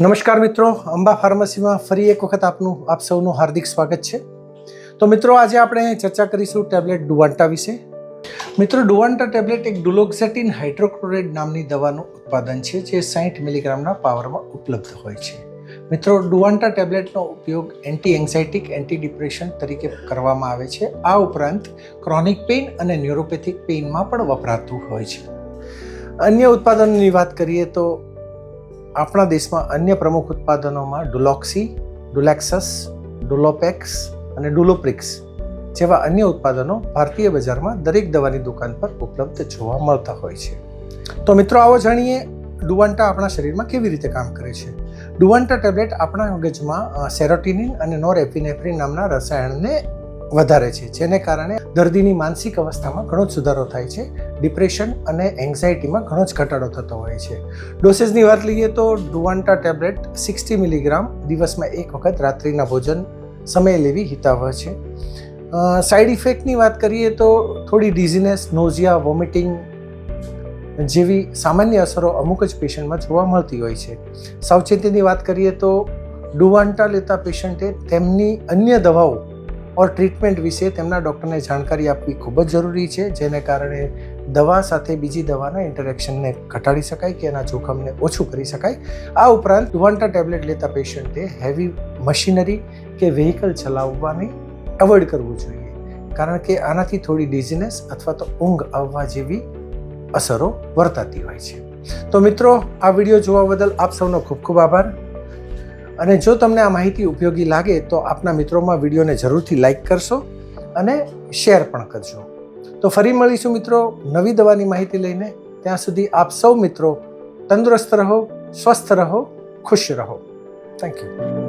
નમસ્કાર મિત્રો, અંબા ફાર્મસીમાં ફરી એક વખત આપનું, આપ સૌનું હાર્દિક સ્વાગત છે. તો મિત્રો, આજે આપણે ચર્ચા કરીશું ટેબ્લેટ ડુવાન્ટા વિશે. મિત્રો, ડુવાન્ટા ટેબ્લેટ એક ડુલોક્ઝેટિન હાઇડ્રોક્લોરાઇડ નામની દવાનું ઉત્પાદન છે, જે સાહીઠ મિલીગ્રામના પાવરમાં ઉપલબ્ધ હોય છે. મિત્રો, ડુવાન્ટા ટેબ્લેટનો ઉપયોગ એન્ટી એન્ઝાઇટિક એન્ટી ડિપ્રેશન તરીકે કરવામાં આવે છે. આ ઉપરાંત ક્રોનિક પેઇન અને ન્યુરોપેથિક પેઇનમાં પણ વપરાતું હોય છે. અન્ય ઉત્પાદનોની વાત કરીએ તો આપણા દેશમાં અન્ય પ્રમુખ ઉત્પાદનોમાં ડુલોક્સી, ડુલેક્સસ, ડુલોપેક્સ અને ડુલોપ્રિક્સ જેવા અન્ય ઉત્પાદનો ભારતીય બજારમાં દરેક દવાની દુકાન પર ઉપલબ્ધ જોવા મળતા હોય છે. તો મિત્રો, આવો જાણીએ ડુવાન્ટા આપણા શરીરમાં કેવી રીતે કામ કરે છે. ડુવાન્ટા ટેબ્લેટ આપણા મગજમાં સેરોટિનિન અને નોરેપિનેફ્રિન નામના રસાયણને વધારે છે, જેને કારણે દર્દીની માનસિક અવસ્થામાં ઘણો જ સુધારો થાય છે, ડિપ્રેશન અને એન્ઝાયટીમાં ઘણો જ ઘટાડો થતો હોય છે. ડોસેસની વાત લઈએ તો ડુવાન્ટા ટેબ્લેટ સિક્સટી મિલીગ્રામ દિવસમાં એક વખત રાત્રિના ભોજન સમયે લેવી હિતાવહ છે. સાઈડ ઇફેક્ટની વાત કરીએ તો થોડી ડિઝીનેસ, નોઝિયા, વોમિટિંગ જેવી સામાન્ય અસરો અમુક જ પેશન્ટમાં જોવા મળતી હોય છે. સાવચેતીની વાત કરીએ તો ડુવાન્ટા લેતા પેશન્ટે તેમની અન્ય દવાઓ ઓર ટ્રીટમેન્ટ વિશે તેમના ડૉક્ટરને જાણકારી આપવી ખૂબ જ જરૂરી છે, જેને કારણે દવા સાથે બીજી દવાના ઇન્ટરેક્શનને ઘટાડી શકાય કે એના જોખમને ઓછું કરી શકાય. આ ઉપરાંત ડુવાન્ટા ટેબ્લેટ લેતા પેશન્ટે હેવી મશીનરી કે વ્હીકલ ચલાવવાની અવોઇડ કરવું જોઈએ. કારણ કે આનાથી થોડી ડિઝીનેસ અથવા તો ઊંઘ આવવા જેવી અસરો વર્તાતી હોય છે. તો મિત્રો, આ વીડિયો જોવા બદલ આપ સૌનો ખૂબ ખૂબ આભાર. અને જો તમને આ માહિતી ઉપયોગી લાગે તો આપના મિત્રોમાં વિડીયોને જરૂરથી લાઇક કરશો અને શેર પણ કરજો. તો ફરી મળીશું મિત્રો નવી દવાની માહિતી લઈને. ત્યાં સુધી આપ સૌ મિત્રો તંદુરસ્ત રહો, સ્વસ્થ રહો, ખુશ રહો. Thank you